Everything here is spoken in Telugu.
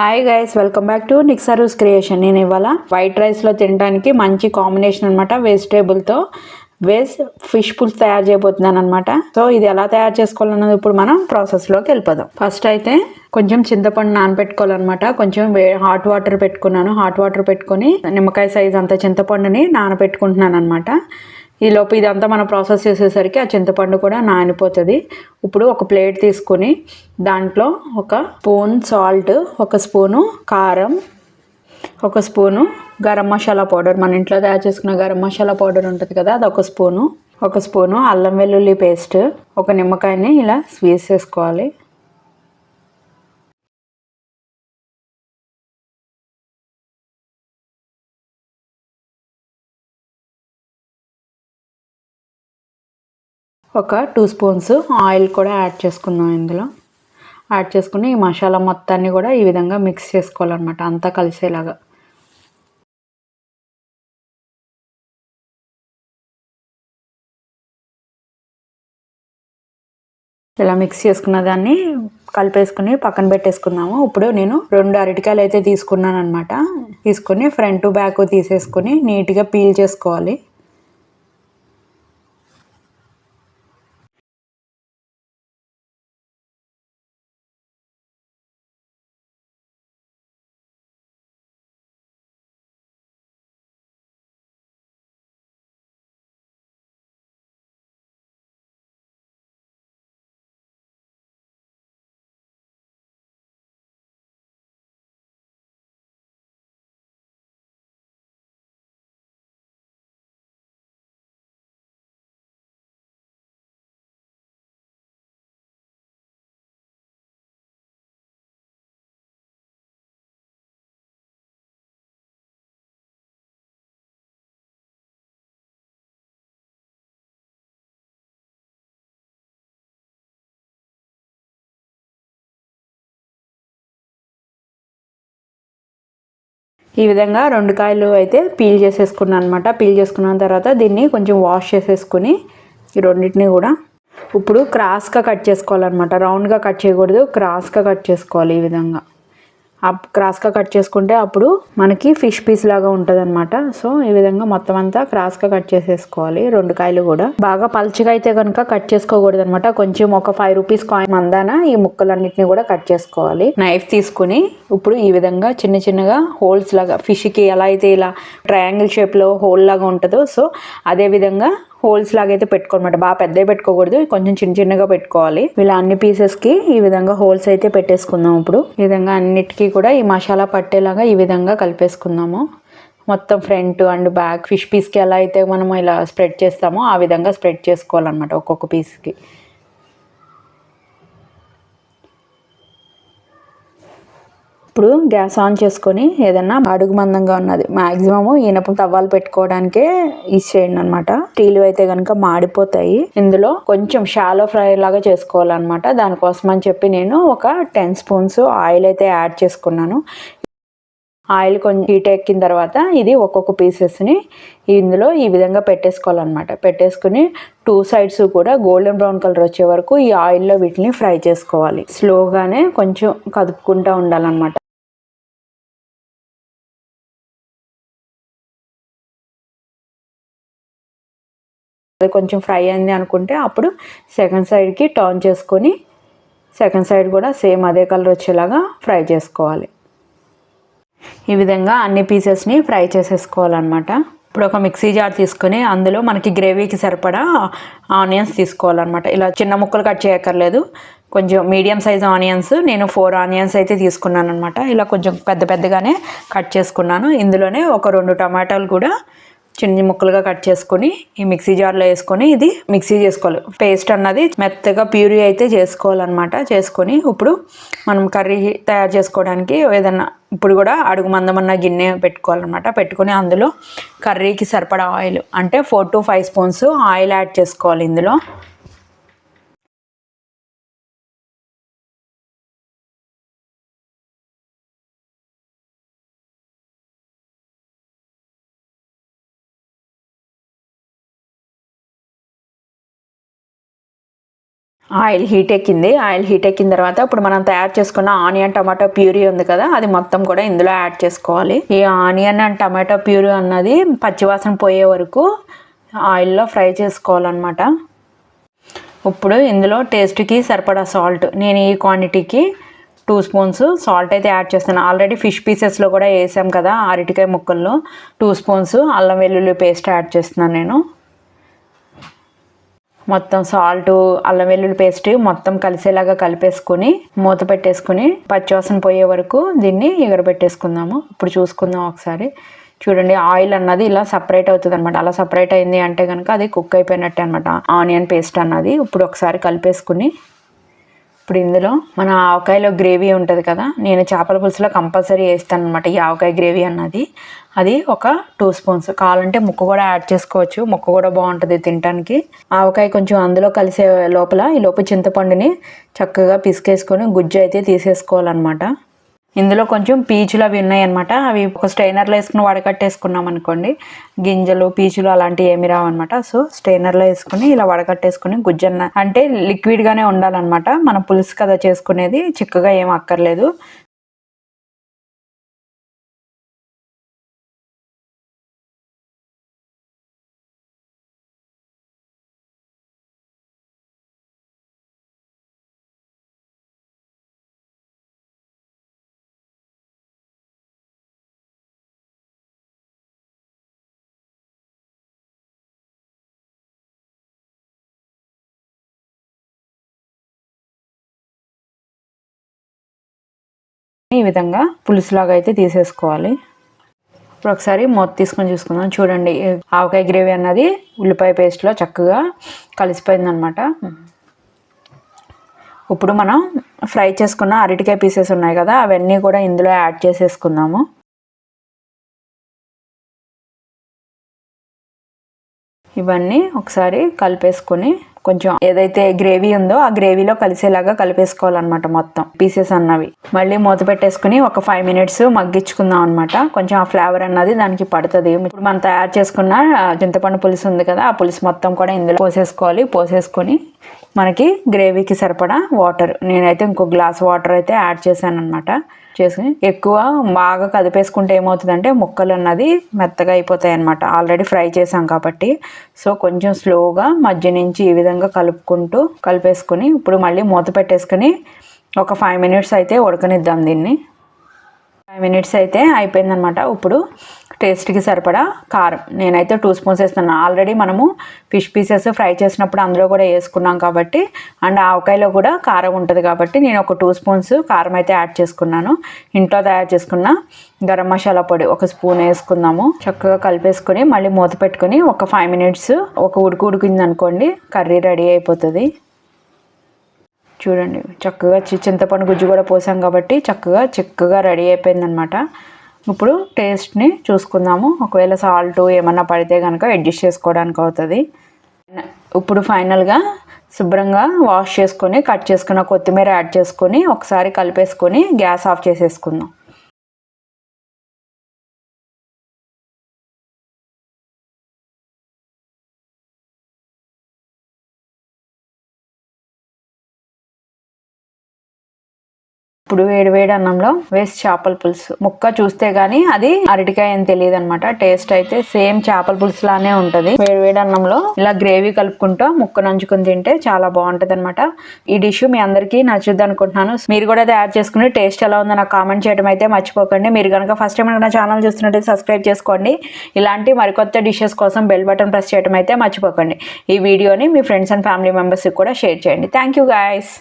Hi guys welcome back to నిక్సరూస్ creation నేను ఇవాళ వైట్ రైస్లో తినడానికి మంచి కాంబినేషన్ అనమాట వెజిటేబుల్తో వెజ్ ఫిష్ పుల్స్ తయారు చేయబోతున్నాను అనమాట సో ఇది ఎలా తయారు చేసుకోవాలన్నది ఇప్పుడు మనం ప్రాసెస్లోకి వెళ్ళిపోదాం. ఫస్ట్ అయితే కొంచెం చింతపండు నానబెట్టుకోవాలన్నమాట. కొంచెం హాట్ వాటర్ పెట్టుకున్నాను. హాట్ వాటర్ పెట్టుకొని నిమ్మకాయ సైజ్ అంత చింతపండుని నానబెట్టుకుంటున్నాను అనమాట ఈ ఇదంతా మనం ప్రాసెస్ చేసేసరికి ఆ చింతపండు కూడా నానిపోతుంది. ఇప్పుడు ఒక ప్లేట్ తీసుకొని దాంట్లో ఒక స్పూన్ సాల్ట్ ఒక స్పూను కారం ఒక స్పూను గరం మసాలా పౌడర్. మన ఇంట్లో తయారు చేసుకున్న గరం మసాలా పౌడర్ ఉంటుంది కదా అది ఒక స్పూను. ఒక స్పూను అల్లం వెల్లుల్లి పేస్ట్. ఒక నిమ్మకాయని ఇలా స్వీస్ చేసుకోవాలి. ఒక టూ స్పూన్స్ ఆయిల్ కూడా యాడ్ చేసుకున్నాం ఇందులో. యాడ్ చేసుకుని ఈ మసాలా మొత్తాన్ని కూడా ఈ విధంగా మిక్స్ చేసుకోవాలన్నమాట అంతా కలిసేలాగా. ఇలా మిక్స్ చేసుకున్న దాన్ని కలిపేసుకుని పక్కన పెట్టేసుకున్నాము. ఇప్పుడు నేను రెండు అరటికాయలు అయితే తీసుకున్నాను అనమాట తీసుకొని ఫ్రంట్ బ్యాక్ తీసేసుకొని నీట్గా పీల్ చేసుకోవాలి. ఈ విధంగా రెండు కాయలు అయితే పీల్ చేసేసుకున్నాను అనమాట పీల్ చేసుకున్న తర్వాత దీన్ని కొంచెం వాష్ చేసేసుకుని ఈ రెండింటిని కూడా ఇప్పుడు క్రాస్గా కట్ చేసుకోవాలన్నమాట. రౌండ్గా కట్ చేయకూడదు క్రాస్గా కట్ చేసుకోవాలి ఈ విధంగా. క్రాస్గా కట్ చేసుకుంటే అప్పుడు మనకి ఫిష్ పీస్ లాగా ఉంటుంది అనమాట సో ఈ విధంగా మొత్తం అంతా క్రాస్గా కట్ చేసేసుకోవాలి. రెండు కాయలు కూడా. బాగా పల్చగా అయితే కనుక కట్ చేసుకోకూడదు అనమాట కొంచెం ఒక ఫైవ్ రూపీస్ కాయిన్ మందాన ఈ ముక్కలన్నిటిని కూడా కట్ చేసుకోవాలి. నైఫ్ తీసుకుని ఇప్పుడు ఈ విధంగా చిన్న చిన్నగా హోల్స్ లాగా ఫిష్కి ఎలా అయితే ఇలా ట్రయాంగిల్ షేప్లో హోల్ లాగా ఉంటుందో సో అదే విధంగా హోల్స్ లాగా అయితే పెట్టుకోనమాట. బాగా పెద్దవి పెట్టుకోకూడదు. కొంచెం చిన్న చిన్నగా పెట్టుకోవాలి. ఇలా అన్ని పీసెస్కి ఈ విధంగా హోల్స్ అయితే పెట్టేసుకుందాం ఇప్పుడు. ఈ విధంగా అన్నిటికీ కూడా ఈ మసాలా పట్టేలాగా ఈ విధంగా కలిపేసుకుందాము. మొత్తం ఫ్రంట్ అండ్ బ్యాక్ ఫిష్ పీస్కి ఎలా అయితే మనం ఇలా స్ప్రెడ్ చేస్తామో ఆ విధంగా స్ప్రెడ్ చేసుకోవాలన్నమాట ఒక్కొక్క పీస్కి ఇప్పుడు గ్యాస్ ఆన్ చేసుకొని ఏదన్నా అడుగు మందంగా ఉన్నది. మాక్సిమం ఈనప తవ్వాలు పెట్టుకోవడానికే ఇచ్చేయండి అనమాట స్టీలు అయితే కనుక మాడిపోతాయి. ఇందులో కొంచెం షాలో ఫ్రై లాగా చేసుకోవాలన్నమాట. దానికోసం అని చెప్పి నేను ఒక టెన్ స్పూన్స్ ఆయిల్ అయితే యాడ్ చేసుకున్నాను. ఆయిల్ కొంచెం హీట్ ఎక్కిన తర్వాత ఇది ఒక్కొక్క పీసెస్ని ఇందులో ఈ విధంగా పెట్టేసుకోవాలన్నమాట. పెట్టేసుకుని టూ సైడ్స్ కూడా గోల్డెన్ బ్రౌన్ కలర్ వచ్చే వరకు ఈ ఆయిల్లో వీటిని ఫ్రై చేసుకోవాలి. స్లోగానే కొంచెం కదుపుకుంటూ ఉండాలన్నమాట. అది కొంచెం ఫ్రై అయింది అనుకుంటే అప్పుడు సెకండ్ సైడ్కి టర్న్ చేసుకొని సెకండ్ సైడ్ కూడా సేమ్ అదే కలర్ వచ్చేలాగా ఫ్రై చేసుకోవాలి. ఈ విధంగా అన్ని పీసెస్ని ఫ్రై చేసేసుకోవాలన్నమాట. ఇప్పుడు ఒక మిక్సీ జార్ తీసుకొని అందులో మనకి గ్రేవీకి సరిపడా ఆనియన్స్ తీసుకోవాలన్నమాట. ఇలా చిన్న ముక్కలు కట్ చేయక్కర్లేదు. కొంచెం మీడియం సైజ్ ఆనియన్స్ నేను ఫోర్ ఆనియన్స్ అయితే తీసుకున్నాను అనమాట ఇలా కొంచెం పెద్ద పెద్దగానే కట్ చేసుకున్నాను. ఇందులోనే ఒక రెండు టమాటాలు కూడా చిన్న ముక్కలుగా కట్ చేసుకొని ఈ మిక్సీ జార్లో వేసుకొని ఇది మిక్సీ చేసుకోవాలి. పేస్ట్ అన్నది మెత్తగా ప్యూరీ అయితే చేసుకోవాలన్నమాట. చేసుకొని ఇప్పుడు మనం కర్రీ తయారు చేసుకోవడానికి ఏదన్నా ఇప్పుడు కూడా అడుగు మందమన్న గిన్నె పెట్టుకోవాలన్నమాట. పెట్టుకొని అందులో కర్రీకి సరిపడా ఆయిల్ అంటే four to five spoons oil add చేసుకోవాలి ఇందులో. ఆయిల్ హీట్ ఎక్కింది. ఆయిల్ హీట్ ఎక్కిన తర్వాత ఇప్పుడు మనం తయారు చేసుకున్న ఆనియన్ టమాటో ప్యూరీ ఉంది కదా అది మొత్తం కూడా ఇందులో యాడ్ చేసుకోవాలి. ఈ ఆనియన్ అండ్ టమాటో ప్యూరీ అన్నది పచ్చివాసన పోయే వరకు ఆయిల్లో ఫ్రై చేసుకోవాలన్నమాట. ఇప్పుడు ఇందులో టేస్ట్కి సరిపడా సాల్ట్ నేను ఈ క్వాంటిటీకి టూ స్పూన్స్ సాల్ట్ అయితే యాడ్ చేస్తాను. ఆల్రెడీ ఫిష్ పీసెస్లో కూడా వేసాం కదా అరటికాయ ముక్కల్లో టూ స్పూన్స్ అల్లం వెల్లుల్లి పేస్ట్ యాడ్ చేస్తున్నాను నేను. మొత్తం సాల్ట్ అల్లం వెల్లుల్లి పేస్ట్ మొత్తం కలిసేలాగా కలిపేసుకుని మూత పెట్టేసుకుని పచ్చివాసన పోయే వరకు దీన్ని ఎగరబెట్టేసుకుందాము. ఇప్పుడు చూసుకుందాం ఒకసారి. చూడండి ఆయిల్ అన్నది ఇలా సపరేట్ అవుతుంది అనమాట అలా సపరేట్ అయింది అంటే కనుక అది కుక్ అయిపోయినట్టే అనమాట ఆనియన్ పేస్ట్ అన్నది. ఇప్పుడు ఒకసారి కలిపేసుకుని ఇప్పుడు ఇందులో మన ఆవకాయలో గ్రేవీ ఉంటుంది కదా నేను చేపల పులుసులో కంపల్సరీ వేస్తాను అనమాట ఈ ఆవకాయ గ్రేవీ అన్నది. అది ఒక టూ స్పూన్స్ కావాలంటే ముక్క కూడా యాడ్ చేసుకోవచ్చు ముక్క కూడా బాగుంటుంది తినడానికి ఆవకాయ కొంచెం అందులో కలిసే లోపల ఈ లోపు చింతపండుని చక్కగా పిసికేసుకొని గుజ్జు అయితే తీసేసుకోవాలన్నమాట. ఇందులో కొంచెం పీచులు అవి ఉన్నాయన్నమాట. అవి ఒక స్ట్రైనర్లో వేసుకుని వడకట్టేసుకున్నాం అనుకోండి. గింజలు పీచులు అలాంటివి ఏమి రావన్నమాట. సో స్ట్రైనర్లో వేసుకుని ఇలా వడకట్టేసుకుని గుజ్జన్న అంటే లిక్విడ్గానే ఉండాలన్నమాట. మనం పులుసు కదా చేసుకునేది చిక్కగా ఏం అక్కర్లేదు. ఈ విధంగా పులుసులాగా అయితే తీసేసుకోవాలి. ఇప్పుడు ఒకసారి మొత్తం తీసుకొని చూసుకుందాం. చూడండి ఆవకాయ గ్రేవీ అన్నది ఉల్లిపాయ పేస్ట్లో చక్కగా కలిసిపోయిందనమాట. ఇప్పుడు మనం ఫ్రై చేసుకున్న అరటికాయ పీసెస్ ఉన్నాయి కదా అవన్నీ కూడా ఇందులో యాడ్ చేసేసుకుందాము. ఇవన్నీ ఒకసారి కలిపేసుకొని కొంచెం ఏదైతే గ్రేవీ ఉందో ఆ గ్రేవీలో కలిసేలాగా కలిపేసుకోవాలన్నమాట మొత్తం పీసెస్ అన్నవి. మళ్ళీ మూత పెట్టేసుకుని ఒక ఫైవ్ మినిట్స్ మగ్గించుకుందాం అనమాట కొంచెం ఆ ఫ్లేవర్ అన్నది దానికి పడుతుంది. ఇప్పుడు మనం తయారు చేసుకున్న చింతపండు పులుసు ఉంది కదా ఆ పులుసు మొత్తం కూడా ఇందులో పోసేసుకోవాలి. పోసేసుకొని మనకి గ్రేవీకి సరిపడా వాటర్. నేనైతే ఇంకో గ్లాస్ వాటర్ అయితే యాడ్ చేశాను అనమాట చేసుకుని ఎక్కువ బాగా కదిపేసుకుంటే ఏమవుతుందంటే ముక్కలు అన్నది మెత్తగా అయిపోతాయి అనమాట ఆల్రెడీ ఫ్రై చేసాం కాబట్టి. సో కొంచెం స్లోగా మధ్య నుంచి ఈ విధంగా కలుపుకుంటూ కలిపేసుకొని ఇప్పుడు మళ్ళీ మూత పెట్టేసుకొని ఒక ఫైవ్ మినిట్స్ అయితే ఉడకనిద్దాం దీన్ని. ఫైవ్ మినిట్స్ అయితే అయిపోయిందనమాట ఇప్పుడు టేస్ట్కి సరిపడా కారం. నేనైతే టూ స్పూన్స్ వేస్తున్నాను. ఆల్రెడీ మనము ఫిష్ పీసెస్ ఫ్రై చేసినప్పుడు అందులో కూడా వేసుకున్నాం కాబట్టి అండ్ ఆవకాయలో కూడా కారం ఉంటుంది కాబట్టి నేను ఒక టూ స్పూన్స్ కారం అయితే యాడ్ చేసుకున్నాను. ఇంట్లో తయారు చేసుకున్న గరం మసాలా పొడి ఒక స్పూన్ వేసుకుందాము. చక్కగా కలిపేసుకొని మళ్ళీ మూత పెట్టుకొని ఒక ఫైవ్ మినిట్స్ ఒక ఉడుకు ఉడికింది అనుకోండి కర్రీ రెడీ అయిపోతుంది. చూడండి చక్కగా చింతపండు గుజ్జు కూడా పోసాం కాబట్టి చక్కగా చిక్కగా రెడీ అయిపోయిందనమాట ఇప్పుడు టేస్ట్ని చూసుకుందాము. ఒకవేళ సాల్ట్ ఏమన్నా పడితే కనుక అడ్జస్ట్ చేసుకోవడానికి అవుతుంది. ఇప్పుడు ఫైనల్గా శుభ్రంగా వాష్ చేసుకొని కట్ చేసుకున్న కొత్తిమీర యాడ్ చేసుకొని ఒకసారి కలిపేసుకొని గ్యాస్ ఆఫ్ చేసేసుకుందాం. ఇప్పుడు వేడి వేడి అన్నంలో వేసి చేపల పులుసు. ముక్క చూస్తే గానీ అది అరటికాయ అని తెలియదు అనమాట టేస్ట్ అయితే సేమ్ చేపల పులుసు లానే ఉంటది. వేడి వేడి అన్నంలో ఇలా గ్రేవీ కలుపుకుంటూ ముక్క నంచుకుని తింటే చాలా బాగుంటది అనమాట ఈ డిష్ మీ అందరికీ నచ్చుద్ది అనుకుంటున్నాను. మీరు కూడా తయారు చేసుకుని టేస్ట్ ఎలా ఉందో నాకు కామెంట్ చేయడం అయితే మర్చిపోకండి. మీరు కనుక ఫస్ట్ టైం నా ఛానల్ చూస్తున్నట్టు సబ్స్క్రైబ్ చేసుకోండి. ఇలాంటి మరికొత్త డిషెస్ కోసం బెల్ బటన్ ప్రెస్ చేయడం అయితే మర్చిపోకండి. ఈ వీడియోని మీ ఫ్రెండ్స్ అండ్ ఫ్యామిలీ మెంబర్స్కి కూడా షేర్ చేయండి. Thank you guys.